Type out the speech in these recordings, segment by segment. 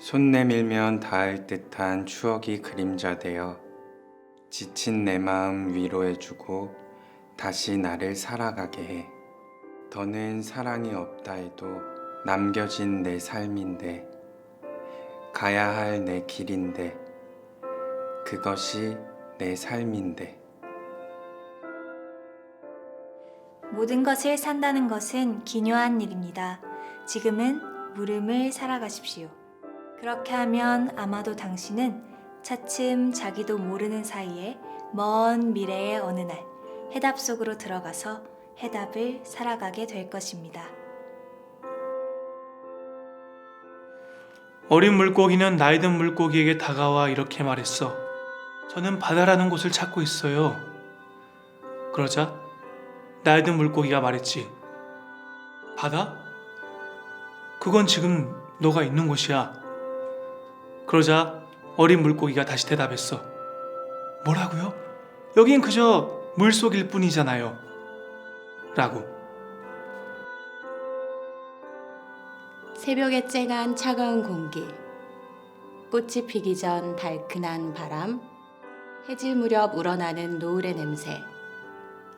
손 내밀면 닿을 듯한 추억이 그림자되어 지친 내 마음 위로해주고 다시 나를 살아가게 해. 더는 사랑이 없다 해도 남겨진 내 삶인데 가야 할 내 길인데 그것이 내 삶인데 모든 것을 산다는 것은 기묘한 일입니다. 지금은 물음을 살아가십시오. 그렇게 하면 아마도 당신은 차츰 자기도 모르는 사이에 먼 미래의 어느 날 해답 속으로 들어가서 해답을 살아가게 될 것입니다. 어린 물고기는 나이든 물고기에게 다가와 이렇게 말했어. 저는 바다라는 곳을 찾고 있어요. 그러자 나이든 물고기가 말했지. 바다? 그건 지금 너가 있는 곳이야. 그러자 어린 물고기가 다시 대답했어. 뭐라고요? 여긴 그저 물속일 뿐이잖아요. 라고. 새벽에 쨍한 차가운 공기, 꽃이 피기 전 달큰한 바람, 해질 무렵 우러나는 노을의 냄새.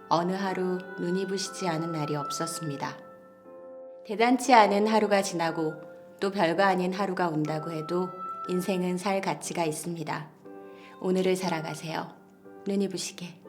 어느 하루 눈이 부시지 않은 날이 없었습니다. 대단치 않은 하루가 지나고 또 별거 아닌 하루가 온다고 해도 인생은 살 가치가 있습니다. 오늘을 살아가세요. 눈이 부시게.